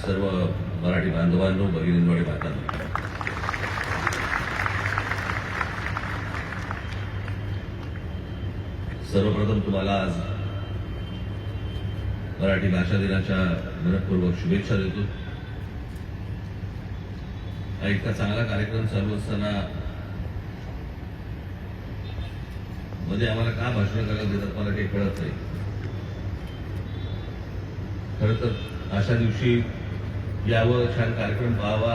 सर्व मराठी बांधवांनो भगिनींनो आणि भारतात सर्वप्रथम तुम्हाला आज मराठी भाषा दिनाच्या मनपूर्वक शुभेच्छा देतो. हा इतका चांगला कार्यक्रम चालू असताना मध्ये आम्हाला का भाषण करायला देतात मला काही कळत नाही. खरं तर अशा दिवशी यावं छान कार्यक्रम पाहावा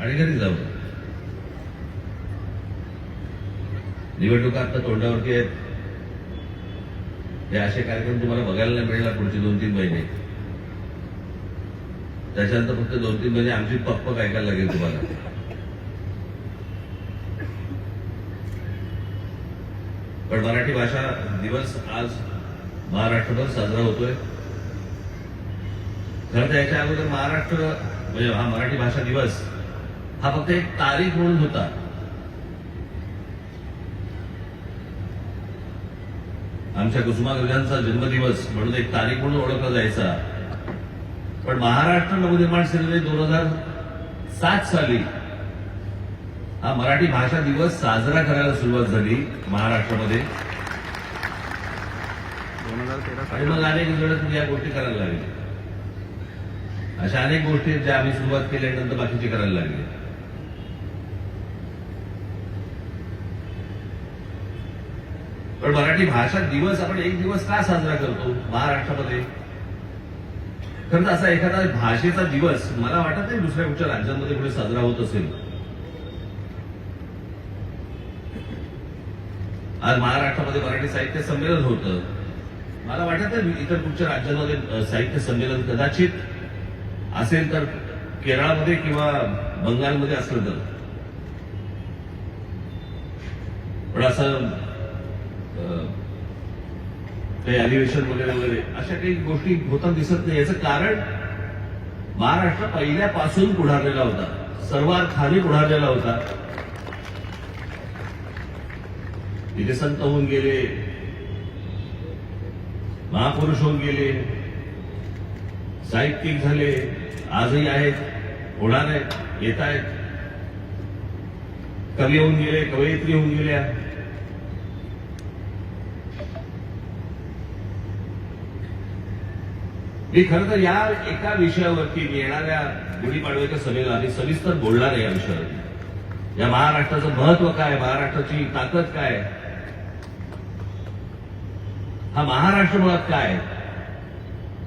आणि घरी जावं. निवडणुका आता तोंडावरती आहेत. हे असे कार्यक्रम तुम्हाला बघायला नाही मिळणार पुढचे दोन तीन महिने. त्याच्यानंतर फक्त दोन तीन महिने आमची पप्पक ऐकायला लागेल तुम्हाला. पण मराठी भाषा दिवस आज महाराष्ट्रभर साजरा होतोय. खरं तर याच्या अगोदर महाराष्ट्र म्हणजे हा मराठी भाषा दिवस हा फक्त एक तारीख म्हणून होता. आमच्या कुसुमाग्रजांचा जन्मदिवस म्हणून एक तारीख म्हणून ओळखला जायचा. पण महाराष्ट्र नवनिर्माण सेनेने दोन हजार सात साली हा मराठी भाषा दिवस साजरा करायला सुरुवात झाली महाराष्ट्रामध्ये. दोन हजार तेरा आणि मग अनेक जण या गोष्टी करायला लागले अशा अनेक गोष्टी आहेत ज्या आम्ही सुरुवात केल्यानंतर बाकीचे करायला लागले. पण मराठी भाषा दिवस आपण एक दिवस का साजरा करतो महाराष्ट्रामध्ये? खरं तर असा एखादा भाषेचा दिवस मला वाटत नाही दुसऱ्या कुठच्या राज्यांमध्ये कुठे साजरा होत असेल. आज महाराष्ट्रामध्ये मराठी साहित्य संमेलन होतं. मला वाटत नाही इतर कुठच्या राज्यांमध्ये साहित्य संमेलन कदाचित असेल तर केरळमध्ये किंवा बंगालमध्ये असलं तर. पण असं काही अधिवेशन वगैरे वगैरे अशा काही गोष्टी होताना दिसत नाही. याचं कारण महाराष्ट्र पहिल्यापासून पुढारलेला होता. सर्वात खाली पुढारलेला होता. तिथे संत होऊन गेले. महापुरुष होऊन गेले. साहित्यिक झाले आजही आहेत होणार आहेत येत आहेत. कवी होऊन गेले कवयित्री होऊन गेल्या. मी खरं तर या एका विषयावरती मी येणाऱ्या गुढीपाडव्याच्या सभेला आणि सविस्तर बोलणार आहे या विषयावरती. या महाराष्ट्राचं महत्त्व काय महाराष्ट्राची ताकद काय? हा महाराष्ट्र मुळात काय?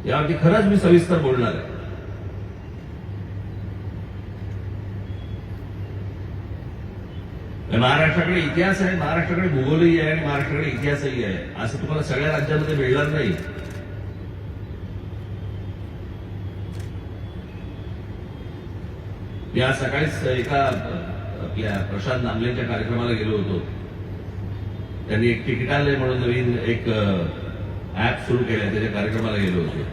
यावरती खरंच मी सविस्तर बोलणार आहे. महाराष्ट्राकडे इतिहास आहे महाराष्ट्राकडे भूगोलही आहे आणि महाराष्ट्राकडे इतिहासही आहे. असं तुम्हाला सगळ्या राज्यामध्ये मिळणार नाही. मी आज सकाळीच एका आपल्या प्रशांत नामलेंच्या कार्यक्रमाला गेलो होतो. त्यांनी एक तिकिटालय म्हणून नवीन एक ऍप सुरू केल्या त्याच्या कार्यक्रमाला गेलो होतो.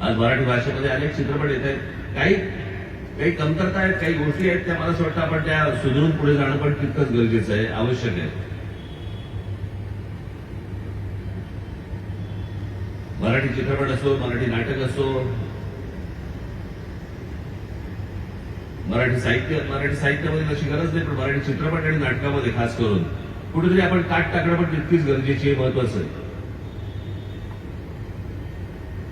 आज मराठी भाषेमध्ये अनेक चित्रपट येत आहेत. काही काही कमतरता आहेत काही गोष्टी आहेत त्या मला असं वाटतं आपण त्या सुधारून पुढे जाणं पण तितकंच गरजेचं आहे आवश्यक आहे. मराठी चित्रपट असो मराठी नाटक असो मराठी साहित्य मराठी साहित्यामध्ये तशी गरज नाही पण मराठी चित्रपट आणि नाटकामध्ये खास करून. कुठेतरी आपण काट टाकणं पण तितकीच गरजेची आहे महत्वाचं आहे.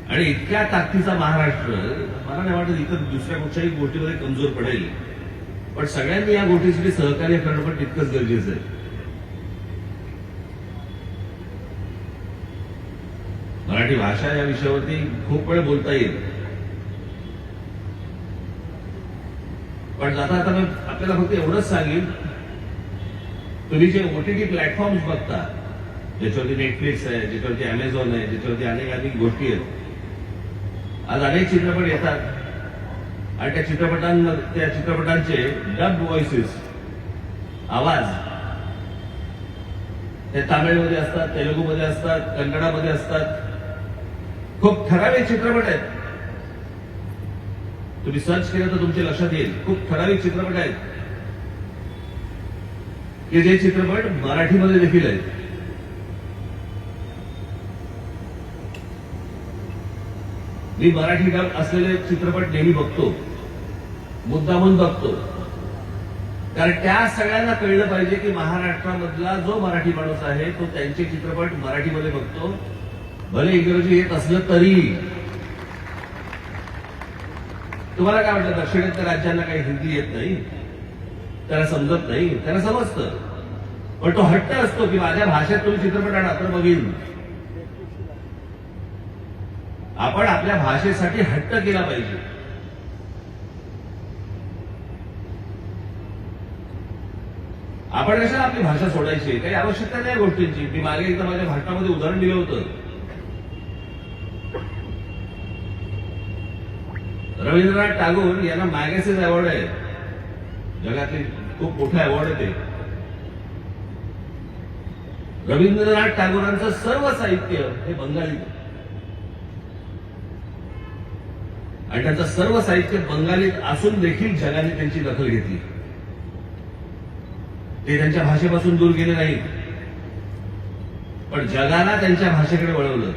आणि इतक्या ताकदीचा महाराष्ट्र मला नाही वाटत इतर दुसऱ्या कुठच्याही गोष्टीमध्ये कमजोर पडेल. पण सगळ्यांनी या गोष्टीसाठी सहकार्य करणं पण तितकंच गरजेचं आहे. मराठी भाषा या विषयावरती खूप वेळ बोलता येईल. पण आता आता मी आपल्याला फक्त एवढंच सांगेन तुम्ही जे ओटीटी प्लॅटफॉर्म्स बघता ज्याच्यावरती नेटफ्लिक्स आहे ज्याच्यावरती अमेझॉन आहे ज्याच्यावरती अनेक अनेक गोष्टी आहेत आज अनेक चित्रपट येतात. आणि त्या चित्रपटांमध्ये त्या चित्रपटांचे डब व्हॉइसेस आवाज ते तामिळमध्ये असतात तेलुगूमध्ये असतात कन्नडामध्ये असतात. खूप ठराविक चित्रपट आहेत. तुम्ही सर्च केलं तर तुमच्या लक्षात येईल. खूप ठराविक चित्रपट आहेत. की जे चित्रपट मराठीमध्ये देखील आहेत. मी मराठी डब असलेले चित्रपट नेहमी बघतो. मुद्दामून बघतो. कारण त्या सगळ्यांना कळलं पाहिजे की महाराष्ट्रामधला जो मराठी माणूस आहे तो त्यांचे चित्रपट मराठीमध्ये बघतो. भले इंग्रजी येत असलं तरी. तुम्हाला काय वाटतं दक्षिणेतल्या राज्यांना काही हिंदी येत नाही? त्याला समजत नाही. त्याला समजतं. पण तो हट्ट असतो की माझ्या भाषेत तुम्ही चित्रपट आणा तर बघीन. आपण आपल्या भाषेसाठी हट्ट केला पाहिजे. आपण कशाला आपली भाषा सोडायची? काही आवश्यकता नाही गोष्टींची. मी मागे एकदा माझ्या भाषणामध्ये उदाहरण दिलं होतं. रवींद्रनाथ टागोर यांना मॅगॅसिन अवॉर्ड आहे. जगातील खूप मोठा अवॉर्ड आहे ते. रवींद्रनाथ टागोरांचं सर्व साहित्य हे बंगाली. आणि त्यांचं सर्व साहित्य बंगालीत असून देखील जगाने त्यांची दखल घेतली. ते त्यांच्या भाषेपासून दूर गेले नाही पण जगाला त्यांच्या भाषेकडे वळवलं.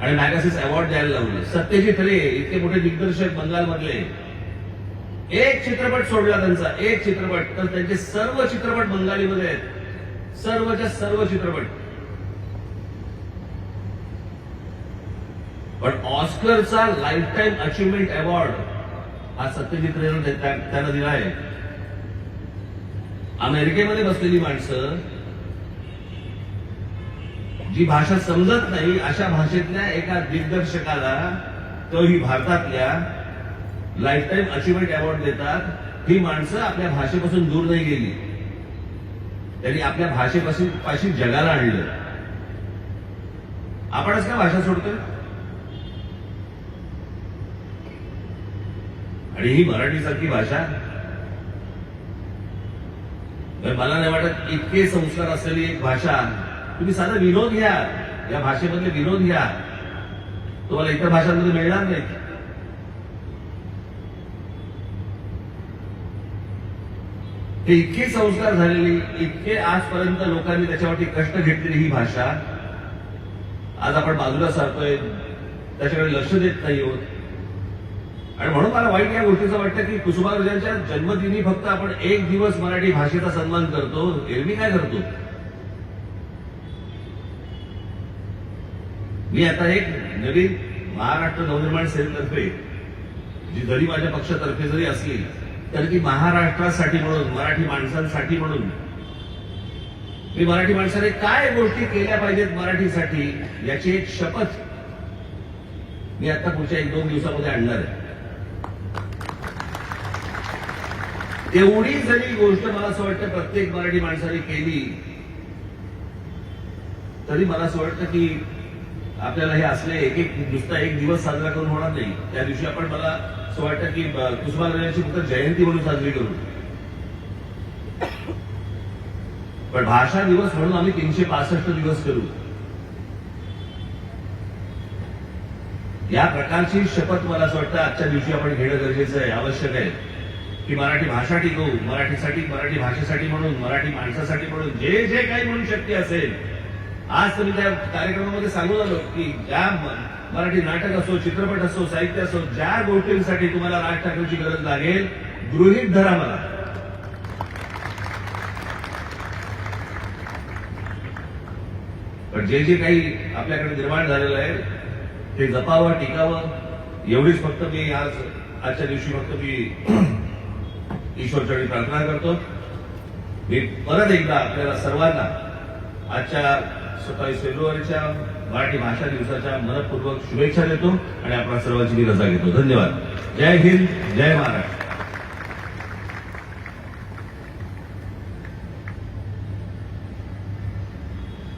आणि मॅगसिस अवॉर्ड द्यायला लावले. सत्यजित रे इतके मोठे दिग्दर्शक बंगालमधले. एक चित्रपट सोडला त्यांचा एक चित्रपट. तर त्यांचे सर्व चित्रपट बंगालीमध्ये आहेत. सर्वच्या सर्व चित्रपट. पण ऑस्करचा लाईफ टाईम अचिव्हमेंट अवॉर्ड हा सत्यजित रेनं त्यांना दिला आहे. अमेरिकेमध्ये बसलेली माणसं जी भाषा समजत नाही अशा भाषेतल्या एका दिग्दर्शकाला तो ही भारतातल्या लाईफ टाईम अचिव्हमेंट अवॉर्ड देतात ही माणसं आपल्या भाषेपासून दूर नाही गेली. त्यांनी आपल्या भाषेपासून पाशी जगाला आणलं. आपणच का भाषा सोडतोय? आणि ही मराठीसारखी भाषा? तर मला नाही वाटत इतके संस्कार असलेली एक भाषा तुम्ही साधा विनोद घ्या. या भाषेमधले विनोद घ्या. तुम्हाला इतर भाषांमध्ये मिळणार नाही. हे इतके संस्कार झालेली इतके आजपर्यंत लोकांनी त्याच्यावरती कष्ट घेतलेली ही भाषा. आज आपण बाजूला सारतोय त्याच्याकडे लक्ष देत नाही होत. आणि म्हणून मला वाईट या गोष्टीचं वाटतं की कुसुमाग्रजांच्या जन्मदिनी फक्त आपण एक दिवस मराठी भाषेचा सन्मान करतो. एरवी काय करतो? मी आता एक नवीन महाराष्ट्र नवनिर्माण सेनेतर्फे जी जरी माझ्या पक्षातर्फे जरी असली तर ती महाराष्ट्रासाठी म्हणून मराठी माणसांसाठी म्हणून. मी मराठी माणसाने काय गोष्टी केल्या पाहिजेत मराठीसाठी याची एक शपथ मी आता पुढच्या एक दोन दिवसामध्ये आणणार आहे. तेवढी जरी गोष्ट मला असं वाटतं प्रत्येक मराठी माणसाने केली तरी मला असं वाटतं की आपल्याला हे असले एक एक नुसता एक दिवस साजरा करून होणार नाही. त्या दिवशी आपण मला असं वाटतं की कुसुमाग्रजांची फक्त जयंती म्हणून साजरी करू. पण भाषा दिवस म्हणून आम्ही तीनशे पासष्ट दिवस करू. या प्रकारची शपथ मला असं वाटतं आजच्या दिवशी आपण घेणं गरजेचं आहे आवश्यक आहे. की मराठी भाषा टिकवू मराठीसाठी मराठी भाषेसाठी म्हणून मराठी माणसासाठी म्हणून जे जे काही म्हणून शक्य असेल आज तुम्ही त्या कार्यक्रमामध्ये सांगून आलो की ज्या मराठी नाटक असो चित्रपट असो साहित्य असो ज्या गोष्टींसाठी तुम्हाला राज ठाकरेची गरज लागेल गृहित धरा मला. पण जे जे काही आपल्याकडे निर्माण झालेलं आहे ते जपावं टिकावं एवढीच फक्त मी आज आजच्या दिवशी फक्त मी ईश्वरचरणी प्रार्थना करतो. मी परत एकदा आपल्याला सर्वांना आजच्या सत्तावीस फेब्रुवारीच्या मराठी भाषा दिवसाच्या मनपूर्वक शुभेच्छा देतो आणि आपल्या सर्वांची मी रजा घेतो. धन्यवाद. जय हिंद जय महाराष्ट्र.